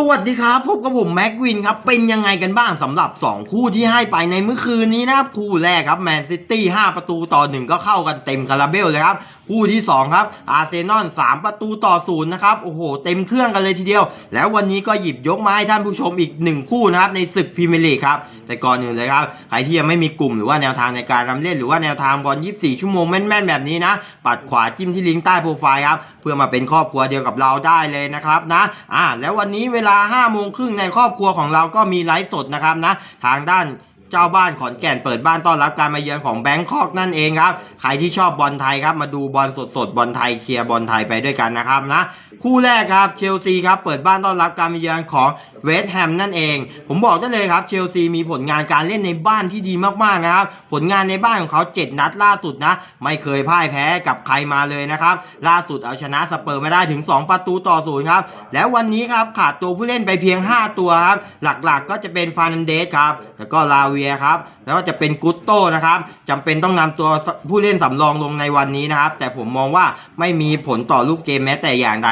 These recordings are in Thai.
สวัสดีครับพบกับผมแม็กวินครับ เป็นยังไงกันบ้างสำหรับ 2 คู่ที่ให้ไปในเมื่อคืนนี้นะครับ คู่แรกครับแมนซิตี้5ประตูต่อ 1 ก็เข้ากันเต็มคาราเบลเลยครับ คู่ที่ 2 ครับอาร์เซนอล3ประตูต่อศูนย์นะครับ โอ้โห เต็มเครื่องกันเลยทีเดียว แล้ววันนี้ก็หยิบยกมาให้ท่านผู้ชมอีก 1 คู่นะครับ ในศึกพรีเมียร์ลีกครับ แต่ก่อนอื่นเลยครับ ใครที่ยังไม่มีกลุ่มหรือว่าแนวทางในการนำเล่นหรือว่าแนวทางบอล 24 ชั่วโมงแม่นๆแบบนี้นะ ปัดขวาจิ้มที่ลิงก์ใต้โปรไฟล์ครับเพื่อมาเป็นครอบครัวเดียวกับเราได้เลยนะครับนะอ่าแล้ววันนี้เวลาลา5โมงครึ่งในครอบครัวของเราก็มีไลฟ์สดนะครับนะ ทางด้านเจ้าบ้านขอนแก่นเปิดบ้านต้อนรับการมาเยือนของแบงคอกนั่นเองครับ ใครที่ชอบบอลไทยครับมาดูบอลสดๆบอลไทยเชียร์บอลไทยไปด้วยกันนะครับนะคู่แรกครับเชลซีครับเปิดบ้านต้อนรับการมาเยือนของเวสต์แฮมนั่นเอง ผมบอกได้เลยครับเชลซีมีผลงานการเล่นในบ้านที่ดีมากๆนะครับผลงานในบ้านของเขา 7 นัดล่าสุดนะ ไม่เคยพ่ายแพ้กับใครมาเลยนะครับล่าสุดเอาชนะสเปอร์มาได้ถึง 2 ประตูต่อศูนย์ครับแล้ววันนี้ครับขาดตัวผู้เล่นไปเพียง 5 ตัวครับหลักๆก็จะเป็นฟานันเดสครับแล้วก็ลาเวียครับแล้วก็จะเป็นกุตโต้นะครับจำเป็นต้องนำตัวผู้เล่นสำรองลงในวันนี้นะครับแต่ผมมองว่าไม่มีผลต่อรูปเกมแม้แต่อย่างใด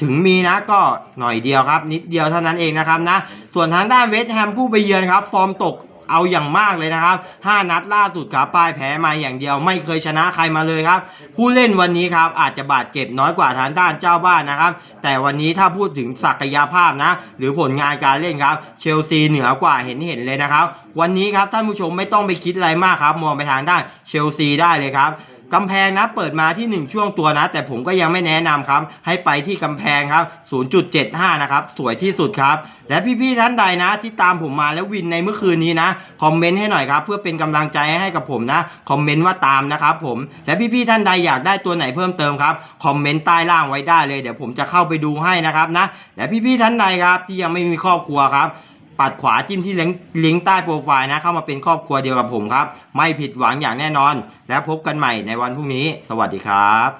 ถึงมีนะก็หน่อยเดียวครับ นิดเดียวเท่านั้นเองนะครับนะ ส่วนทางด้านเวสต์แฮมผู้ไปเยือนครับ ฟอร์มตกเอาอย่างมากเลยนะครับ 5 นัดล่าสุดครับป้ายแพ้มาอย่างเดียว ไม่เคยชนะใครมาเลยครับ ผู้เล่นวันนี้ครับอาจจะบาดเจ็บน้อยกว่าทางด้านเจ้าบ้านนะครับ แต่วันนี้ถ้าพูดถึงศักยภาพนะ หรือผลงานการเล่นครับ เชลซีเหนือกว่าเห็นเห็นเลยนะครับ วันนี้ครับท่านผู้ชมไม่ต้องไปคิดอะไรมากครับ มองไปทางด้านเชลซีได้เลยครับ กำแพงนะเปิดมาที่ 1 ช่วงตัวนะ แต่ผมก็ยังไม่แนะนำครับ ให้ไปที่กำแพงครับ 0.75 นะครับ สวยที่สุดครับ และพี่ๆท่านใดนะ ที่ตามผมมาแล้ววินในเมื่อคืนนี้นะ คอมเมนต์ให้หน่อยครับ เพื่อเป็นกำลังใจให้กับผมนะ คอมเมนต์ว่าตามนะครับผม และพี่ๆท่านใดอยากได้ตัวไหนเพิ่มเติมครับ คอมเมนต์ใต้ล่างไว้ได้เลย เดี๋ยวผมจะเข้าไปดูให้นะครับนะ และพี่ๆท่านใดครับที่ยังไม่มีครอบครัวครับ ปัดขวาจิ้มที่ลิงก์ลิงก์ใต้โปรไฟล์นะ เข้ามาเป็นครอบครัวเดียวกับผมครับ ไม่ผิดหวังอย่างแน่นอน แล้วพบกันใหม่ในวันพรุ่งนี้ สวัสดีครับ